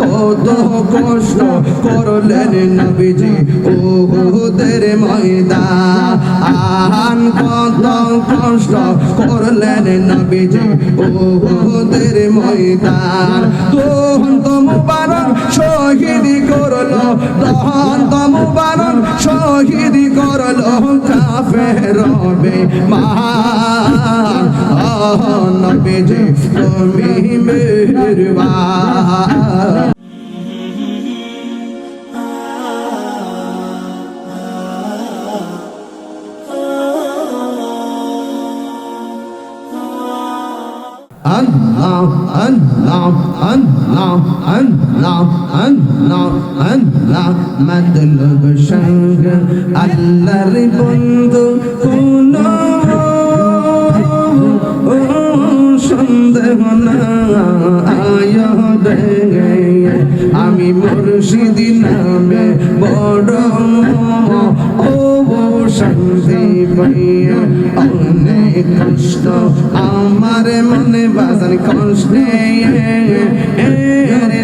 কত কষ্ট করলেন নবীজি ওহুদের আহান কত কষ্ট করলেন নবীজি ওহুদের ময়দান। দন্ত মুবারক শহীদ করল। দহন্ত মুবারক শহীদ করল। কাফের বে মান নবীজি তুমি Meherban. Allah, Allah, Allah, Allah, Allah, Allah, মতলব সঙ্গ আল্লাহর বন্ধু কোন সন্দেহ না আয় আমি মুর্শিদি নামে বড় ও শান্তি পাইয়া কষ্ট আমার মনে বাজার কষ্টে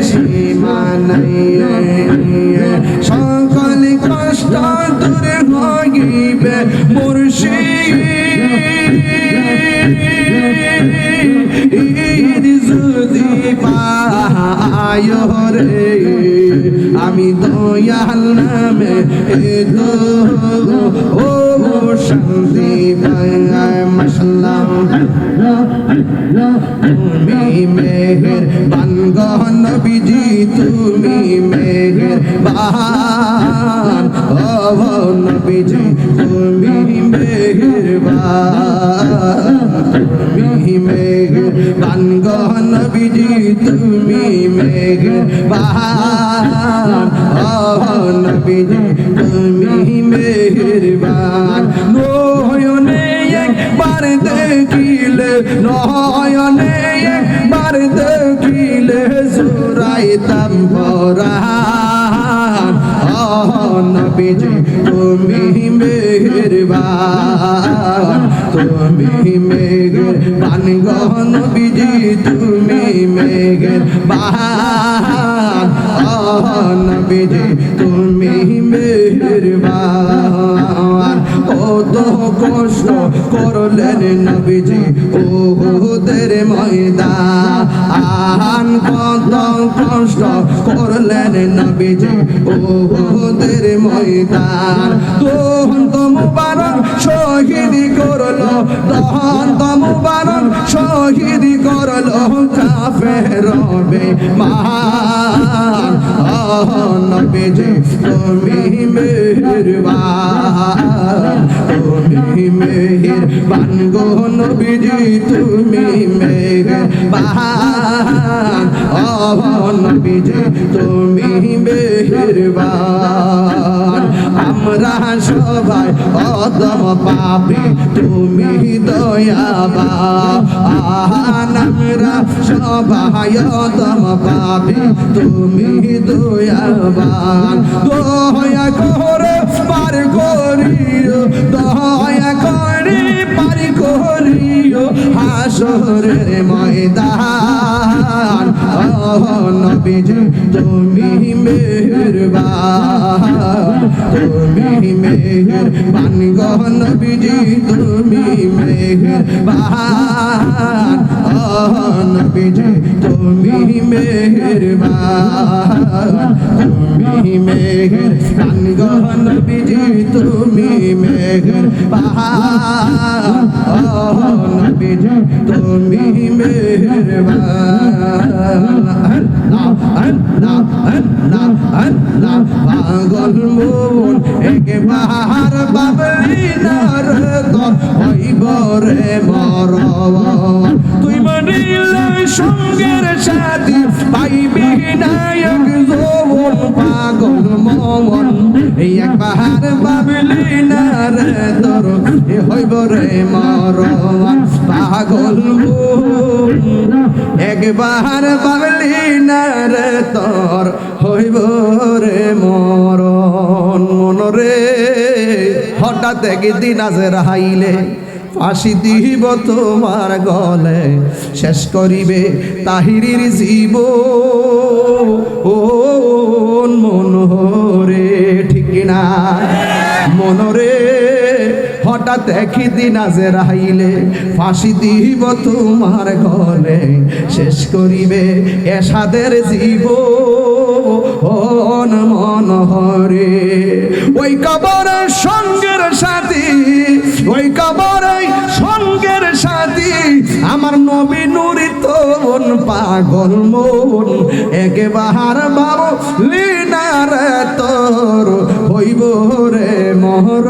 সীমা নাই। সকল কষ্ট দূরে হইবে মুর্শিদ। যদি পায় রে, আমি দয়াল নামে এ তো ও তুমি মেঘের বানগন বিজি তুমি মেঘের বান ও নবীজি তুমি মেঘের বান তুমি মেঘের বানগন বিজি তুমি মেঘের বান ও নবীজি তুমি মেঘের বান নয়নে একবার দেখিলে নয়নে সুরাইতাম পরাণ নবীজি, তুমি মেহেরবান। তুমি মেঘের বান গহন বিজি তুমি মেঘের বান নবীজি, তুমি মেহেরবান। কত কষ্ট করলেন নবীজি ওহুদের ময়দান। কত কষ্ট করলেন নবীজি ওহুদের ময়দান। দন্ত মুবারক শহীদ করল দন্ত মুবারক শহীদ করল কাফের মান নবীজি, তুমি মেহরবান তুমি মেহরবান গো নবীজি, তুমি মেহরবান। নবীজি তুমি আমরা সবাই অদম পাপি, তুমি দয়াবান। আমরা সবাই অদম পাপি, তুমি দয়াবান। দয়া নবীজি, তুমি মেহরবান। তুমি মেহরবান গো নবীজি তুমি মেহরবান ও নবীজি তুমি মেহরবান তুমি মেহরবান গো নবীজি তুমি মেহরবান ও নবীজি তুমি মেহরবান পাগল মন একবার বাবলি নার তো হইব রে মর তুই মরিলে সঙ্গের সাথী পাইবি নায়ক পাগল মন একবার বাবলি নার তোর হইব রে মর পাগল মন। একবার বাবলি নার তোর, হইব রে মরণ। মনরে হঠাৎ একদিন আছে রাহাইলে ফাঁসি দিব তোমার গলে, শেষ করিবে তাহিরির জীব। ও রে, ঠিক না? মনরে হঠাৎ একই দিন আজে রাইলে ফাঁসি দিব তোমার গলে, শেষ করিবে এসাদের জীব মন হরে। ওই কবরের সঙ্গের সাথী, ওই কবরের সঙ্গের সাথী, আমার নবী নুরি তোন পাগল মন, একেবার বাবু লিনার তোর হইব রে মহর